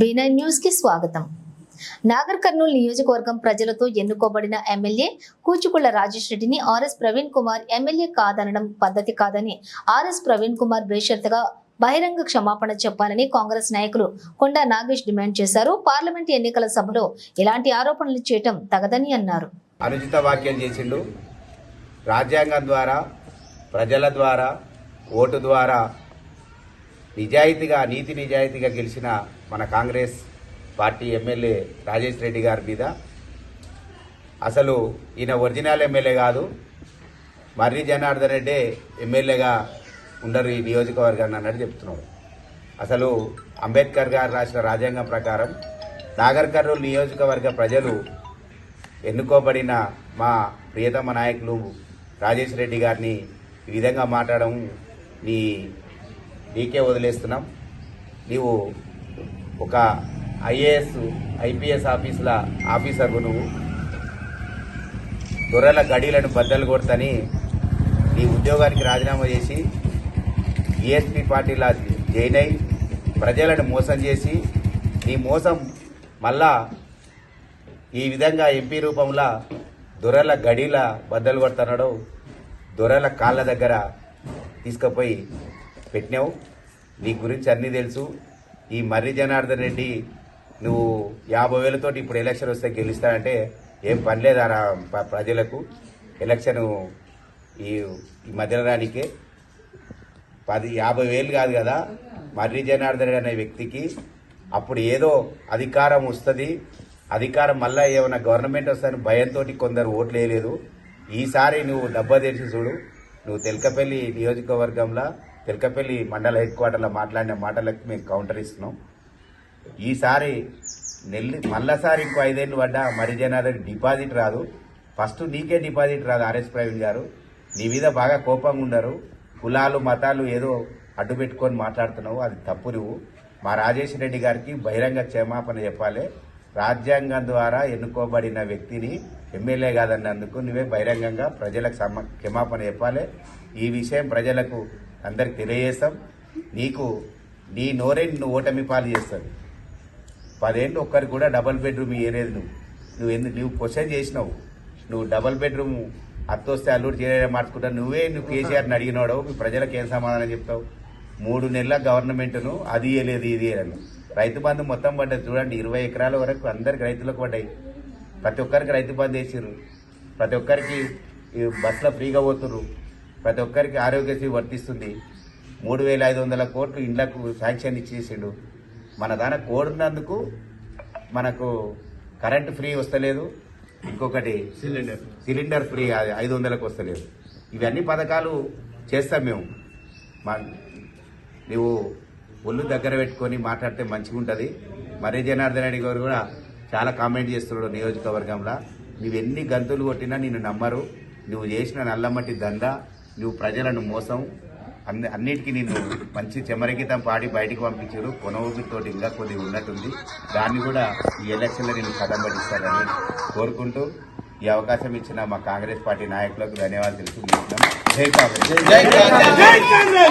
బీనై న్యూస్కి స్వాగతం. నాగర్ కర్నూలు నియోజకవర్గం ప్రజలతో ఎన్నుకోబడిన ఎమ్మెల్యే కూచుకుళ్ళ రాజేష్ రెడ్డిని ఆర్ఎస్ ప్రవీణ్ కుమార్ ఎమ్మెల్యే కాదనడం పద్ధతి కాదని ఆర్ఎస్ ప్రవీణ్ కుమార్ బేషరతుగా బహిరంగ క్షమాపణ చెప్పాలని కాంగ్రెస్ నాయకులు కొండా నాగేష్ డిమాండ్ చేశారు. పార్లమెంట్ ఎన్నికల సభలో ఇలాంటి ఆరోపణలు చేయటం తగదని అన్నారు. అనుచిత వ్యాఖ్యలు చేసిండు. రాజ్యాంగం ద్వారా ప్రజల ద్వారా ఓటు ద్వారా నిజాయితీగా నీతి నిజాయితీగా గెలిచిన మన కాంగ్రెస్ పార్టీ ఎమ్మెల్యే రాజేష్ రెడ్డి గారి మీద అసలు ఈయన ఒరిజినల్ ఎమ్మెల్యే కాదు మర్రి జనార్దన్ రెడ్డి ఎమ్మెల్యేగా ఉండరు ఈ నియోజకవర్గాన్ని అన్నట్టు చెప్తున్నాడు. అసలు అంబేద్కర్ గారు రాసిన రాజ్యాంగం ప్రకారం నాగర్ కర్నూలు నియోజకవర్గ ప్రజలు ఎన్నుకోబడిన మా ప్రియతమ నాయకులు రాజేష్ రెడ్డి గారిని ఈ విధంగా మాట్లాడడం నీ నీకే వదిలేస్తున్నాం. నీవు ఒక ఐఏఎస్ ఐపీఎస్ ఆఫీసుల ఆఫీసర్కు నువ్వు. దొరల గడీలను బద్దలు కొడతని నీ ఉద్యోగానికి రాజీనామా చేసి ఈఎస్పీ పార్టీలా జాయిన్ అయి ప్రజలను మోసం చేసి నీ మోసం మళ్ళా ఈ విధంగా ఎంపీ రూపంలో దొరల గడీల బద్దలు కొడుతున్నాడు దొరల కాళ్ళ దగ్గర తీసుకుపోయి పెట్టినావు. నీ గురించి అన్నీ తెలుసు. ఈ మర్రి జనార్దన్ రెడ్డి నువ్వు యాభై వేలతోటి ఇప్పుడు ఎలక్షన్ వస్తే గెలుస్తానంటే ఏం పని లేదా ప్రజలకు? ఎలక్షన్ ఈ ఈ మధ్యలో రానికే పది యాభై వేలు కాదు కదా మర్రి జనార్దన్ రెడ్డి అనే వ్యక్తికి. అప్పుడు ఏదో అధికారం వస్తుంది. అధికారం మళ్ళా ఏమైనా గవర్నమెంట్ వస్తుందని భయంతో కొందరు ఓట్లు వేయలేదు. ఈసారి నువ్వు డబ్బా తెరిచి చూడు. నువ్వు తెలకపల్లి నియోజకవర్గంలో తెలకపల్లి మండల హెడ్ క్వార్టర్లో మాట్లాడిన మాటలకు మేము కౌంటర్ ఇస్తున్నాం. ఈసారి నెల్లి మళ్ళసారి ఇంకో ఐదేళ్ళు పడ్డా మరి జనాలకు డిపాజిట్ రాదు. ఫస్ట్ నీకే డిపాజిట్ రాదు ఆర్ఎస్ ప్రవీణ్ గారు. నీ మీద బాగా కోపంగా ఉండరు. కులాలు మతాలు ఏదో అడ్డు పెట్టుకొని మాట్లాడుతున్నావు. అది తప్పు నువ్వు. మా రాజేష్ రెడ్డి గారికి బహిరంగ క్షమాపణ చెప్పాలి. రాజ్యాంగం ద్వారా ఎన్నుకోబడిన వ్యక్తిని ఎమ్మెల్యే కాదన్నందుకు నువ్వే బహిరంగంగా ప్రజలకు సమ క్షమాపణ చెప్పాలి. ఈ విషయం ప్రజలకు అందరికి తెలియజేస్తాం. నీకు నీ నోరే నిన్ను ఓటమి పాలు చేస్తుంది పదేళ్ళు ఒక్కరికి కూడా డబల్ బెడ్రూమ్ ఇయ్యలేదు నువ్వు. నువ్వు ఎందుకు నువ్వు క్వశ్చన్ చేసినావు. నువ్వు డబల్ బెడ్రూమ్ అత్తొస్తే అల్లుడు చేయడం మార్చుకుంటా. నువ్వే నువ్వు కేసీఆర్ని అడిగినాడు మీ ప్రజలకు ఏం సమాధానం చెప్తావు? మూడు నెలల గవర్నమెంట్ను అది ఇయ్యలేదు ఇది ఇయ్యలేదు రైతు బంధు మొత్తం పడ్డది చూడండి ఇరవై ఎకరాల వరకు అందరికి రైతులకు పడ్డాయి. ప్రతి ఒక్కరికి రైతు బంధు వేసారు ప్రతి ఒక్కరికి బస్సులో ఫ్రీగా పోతున్నారు ప్రతి ఒక్కరికి ఆరోగ్యశ్రీ వర్తిస్తుంది. మూడు వేల ఐదు వందల కోట్లు ఇండ్లకు శాంక్షన్ ఇచ్చేసిండు. మన దాన కోడినందుకు మనకు కరెంట్ ఫ్రీ వస్తలేదు. ఇంకొకటి సిలిండర్ సిలిండర్ ఫ్రీ ఐదు వందలకు వస్తలేదు. ఇవన్నీ పథకాలు చేస్తాం మేము. మా నువ్వు ఒళ్ళు దగ్గర పెట్టుకొని మాట్లాడితే మంచిగా ఉంటుంది మరీ జనార్దన్ రెడ్డి గారు కూడా చాలా కామెంట్ చేస్తున్నాడు నియోజకవర్గంలో. నువ్వు ఎన్ని గంతులు కొట్టినా నిన్ను నమ్మరు. నువ్వు చేసిన నల్లమట్టి దంద. నువ్వు ప్రజలను మోసం. అన్ని అన్నిటికీ నేను మంచి చెమరగీతం పాడి బయటికి పంపించారు. కొనవూపితో ఇంకా కొద్దిగా ఉన్నట్టుంది. దాన్ని కూడా ఈ ఎలక్షన్లో నేను కథం పట్టిస్తానని కోరుకుంటూ ఈ అవకాశం ఇచ్చిన మా కాంగ్రెస్ పార్టీ నాయకులకు ధన్యవాదాలు తెలుసుకుంటున్నాం జై కాంగ్రెస్.